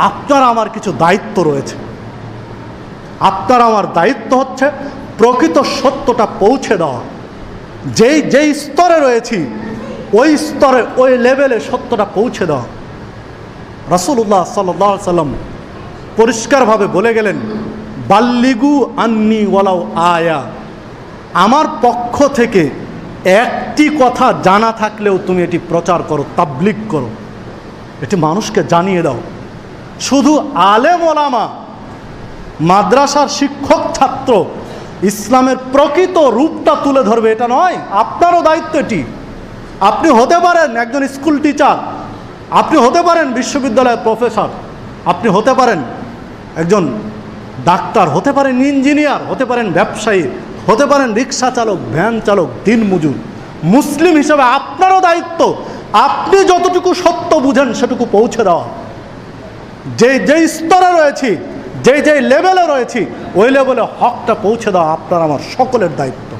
আপনার আমার কিছু দায়িত্ব রয়েছে। আপনার আমার দায়িত্ব হচ্ছে প্রকৃত সত্যটা পৌঁছে দেওয়া। যেই যেই স্তরে রয়েছি, ওই স্তরে, ওই লেভেলে সত্যটা পৌঁছে দেওয়া। রাসুল্লাহ সাল্লাহ সাল্লাম পরিষ্কারভাবে বলে গেলেন, বাল্লিগু আন্নি ওয়ালাও আয়া। আমার পক্ষ থেকে একটি কথা জানা থাকলেও তুমি এটি প্রচার করো তাবলিক করো। এটি মানুষকে জানিয়ে দাও। শুধু আলেম ওলামা, মাদ্রাসার শিক্ষক ছাত্র, ইসলামের প্রকৃত রূপটা তুলে ধরবে, এটা নয়, আপনারও দায়িত্ব এটি। আপনি হতে পারেন একজন স্কুল টিচার, আপনি হতে পারেন বিশ্ববিদ্যালয়ের প্রফেসর, আপনি হতে পারেন একজন ডাক্তার, হতে পারেন ইঞ্জিনিয়ার, হতে পারেন ব্যবসায়ী, হতে পারেন রিক্সা চালক, ভ্যান চালক, দিন মজুর। মুসলিম হিসাবে আপনারও দায়িত্ব, আপনি যতটুকু সত্য বুঝেন সেটুকু পৌঁছে দেওয়া। যে যেই স্তরে রয়েছি যে যেই লেভেলে রয়েছি, ওই লেভেলে হকটা পৌঁছে দেওয়া আপনার আমার সকলের দায়িত্ব।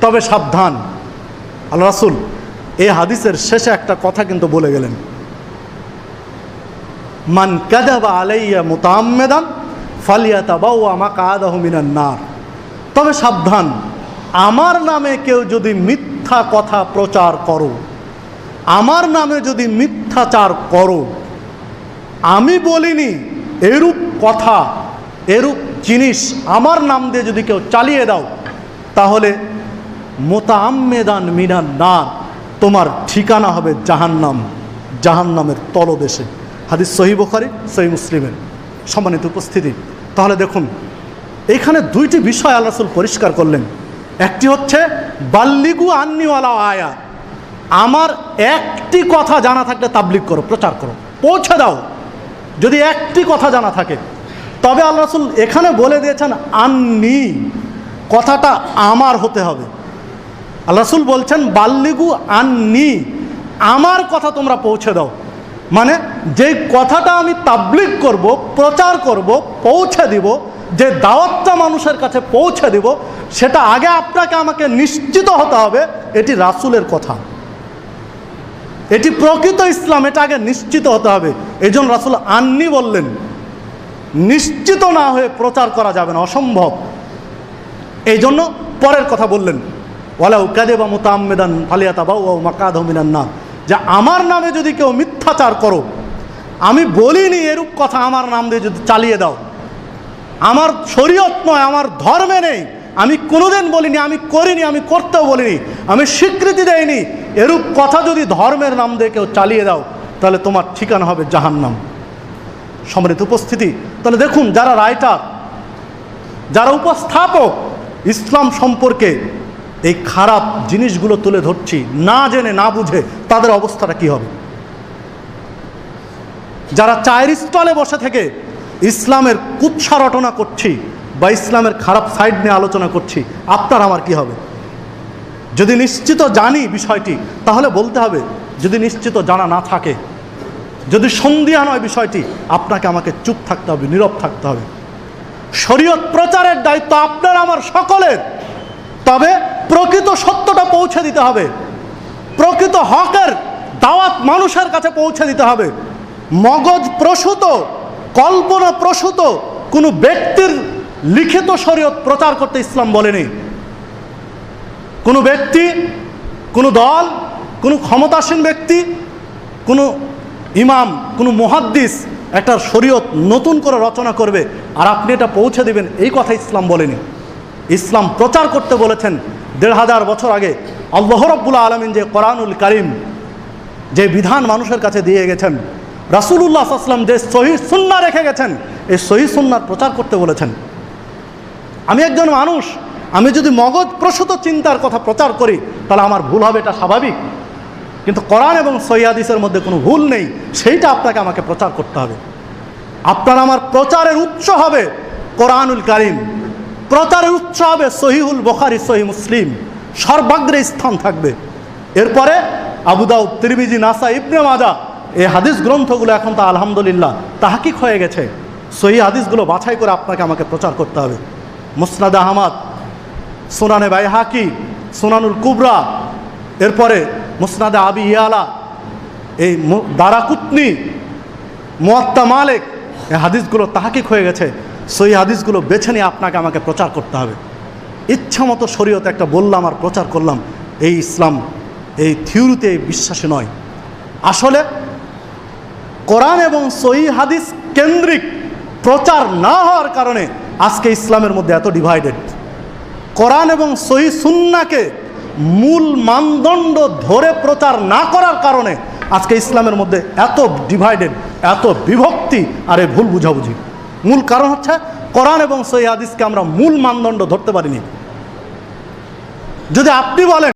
তবে সাবধান। আল্লাহ রাসুল এই হাদিসের শেষে একটা কথা কিন্তু বলে গেলেন। মান কাদাবা আলাইয়া মুতাম্মেদান ফালিয়াতা বাউ আমাকে আদাহ মিনান নার। তবে সাবধান, আমার নামে কেউ যদি মিথ্যা কথা প্রচার করো, আমার নামে যদি মিথ্যাচার করো আমি বলিনি, এরূপ কথা, এরূপ জিনিস আমার নাম দিয়ে যদি কেউ চালিয়ে দাও, তাহলে মোতাম্মেদান মিনান না তোমার ঠিকানা হবে জাহান্নাম, জাহান্নামের তলদেশে। হাদিস সহি বখারি, সহি মুসলিমের সম্মানিত উপস্থিতি। তাহলে দেখুন, এখানে দুইটি বিষয় আল্লাহ রাসূল পরিষ্কার করলেন। একটি হচ্ছে, বাল্লিগু আন্নিওয়ালা আয়া, আমার একটি কথা জানা থাকলে তাবলিগ করো, প্রচার করো, পৌঁছে দাও। যদি একটি কথা জানা থাকে, তবে আল্লাহ রসুল এখানে বলে দিয়েছেন, আন্নি, কথাটা আমার হতে হবে। আল্লাহ রসুল বলছেন, বাল্লিগু আন্নি, আমার কথা তোমরা পৌঁছে দাও। মানে যে কথাটা আমি তাবলিগ করব, প্রচার করব, পৌঁছে দিব, যে দাওয়াতটা মানুষের কাছে পৌঁছে দিব, সেটা আগে আপনাকে আমাকে নিশ্চিত হতে হবে, এটি রাসুলের কথা। এটি প্রকৃত ইসলাম, এটা আগে নিশ্চিত হতে হবে। এই জন্য রাসুল আননি বললেন, নিশ্চিত না হয়ে প্রচার করা যাবে না, অসম্ভব। এই জন্য পরের কথা বললেন ওয়ালা উকাদে বা মোতাম্মেদান ফালিয়াতা বা ও মাকাদ হমিনান না যে আমার নামে যদি কেউ মিথ্যাচার করো, আমি বলিনি এরূপ কথা আমার নাম দিয়ে যদি চালিয়ে দাও। আমার শরীয়ত নয়, আমার ধর্মে নেই। আমি কোনোদিন বলিনি, আমি করিনি, আমি করতেও বলিনি। আমি স্বীকৃতি দেইনি। এরূপ কথা যদি ধর্মের নাম দিয়ে কেউ চালিয়ে দাও, তাহলে তোমার ঠিকানা হবে জাহান্নাম। সম্মানিত উপস্থিতি, তাহলে দেখুন যারা রাইটার যারা উপস্থাপক, ইসলাম সম্পর্কে এই খারাপ জিনিসগুলো তুলে ধরছি, না জেনে, না বুঝে, তাদের অবস্থাটা কি হবে? যারা চায়ের স্টলে বসে থেকে ইসলামের কুৎসা রটনা করছি বা ইসলামের খারাপ সাইড নিয়ে আলোচনা করছি, আপনার আমার কি হবে? যদি নিশ্চিত জানি বিষয়টি, তাহলে বলতে হবে, যদি নিশ্চিত জানা না থাকে, যদি সন্ধিয়া নয় বিষয়টি, আপনাকে আমাকে চুপ থাকতে হবে, নীরব থাকতে হবে। শরীয়ত প্রচারের দায়িত্ব আপনার, আমার সকলের। তবে প্রকৃত সত্যটা পৌঁছে দিতে হবে। প্রকৃত হকের দাওয়াত মানুষের কাছে পৌঁছে দিতে হবে। মগজ প্রসূত, কল্পনা প্রসূত, কোনো ব্যক্তির লিখিত শরীয়ত প্রচার করতে ইসলাম বলেনি। কোনো ব্যক্তি, কোনো দল, কোনো ক্ষমতাসীন ব্যক্তি, কোনো ইমাম, কোনো মহাদ্দিস একটা শরীয়ত নতুন করে রচনা করবে আর আপনি এটা পৌঁছে দেবেন, এই কথা ইসলাম বলেনি। ইসলাম প্রচার করতে বলেছেন দেড় হাজার বছর আগে। আল্লাহ রব্বুল আলমিন যে কোরআনুল করিম, যে বিধান মানুষের কাছে দিয়ে গেছেন, রাসুলুল্লাহ আসলাম যে সহি সুন্না রেখে গেছেন, এই সহি সুন্নার প্রচার করতে বলেছেন। আমি একজন মানুষ আমি যদি মগজ প্রসূত চিন্তার কথা প্রচার করি, তাহলে আমার ভুল হবে, এটা স্বাভাবিক। কিন্তু কোরআন এবং সৈয়াদিসের মধ্যে কোনো ভুল নেই, সেইটা আপনাকে আমাকে প্রচার করতে হবে। আপনার আমার প্রচারের উৎস হবে কোরআনুল কারিম। প্রচারের উৎস হবে সহিহুল বখারি, সহি মুসলিম। সর্বাগ্রে স্থান থাকবে। এরপরে আবুদাউ তিরমিজি নাসা ইবনে মাজা এই হাদিস গ্রন্থগুলো এখন তো আলহামদুলিল্লাহ তাহাকিক হয়ে গেছে। সহি হাদিসগুলো বাছাই করে আপনাকে আমাকে প্রচার করতে হবে। মুসনাদ আহমদ সোনানে বাইহাকি সোনানুল কুবরা, এরপরে মুসনাদে আবি ইয়ালা, এই দারাকুতনি, মোয়াত্তা মালেক, এই হাদিসগুলো তাহাকিক হয়ে গেছে। সেই হাদিসগুলো বেছে নিয়ে আপনাকে আমাকে প্রচার করতে হবে। ইচ্ছা মতো শরীয়ত একটা বললাম আর প্রচার করলাম, এই ইসলাম, এই থিওরিতে বিশ্বাসী নয়। আসলে কোরআন এবং সহি হাদিস কেন্দ্রিক প্রচার না হওয়ার কারণে আজকে ইসলামের মধ্যে এত ডিভাইডেড কোরআন এবং সহি সুন্নাকে মূল মানদণ্ড ধরে প্রচার না করার কারণে আজকে ইসলামের মধ্যে এত ডিভাইডেড এত বিভক্তি আর এই ভুল বুঝাবুঝি। মূল কারণ হচ্ছে কোরআন এবং সহি হাদিসকে আমরা মূল মানদণ্ড ধরতে পারিনি। যদি আপনি বলেন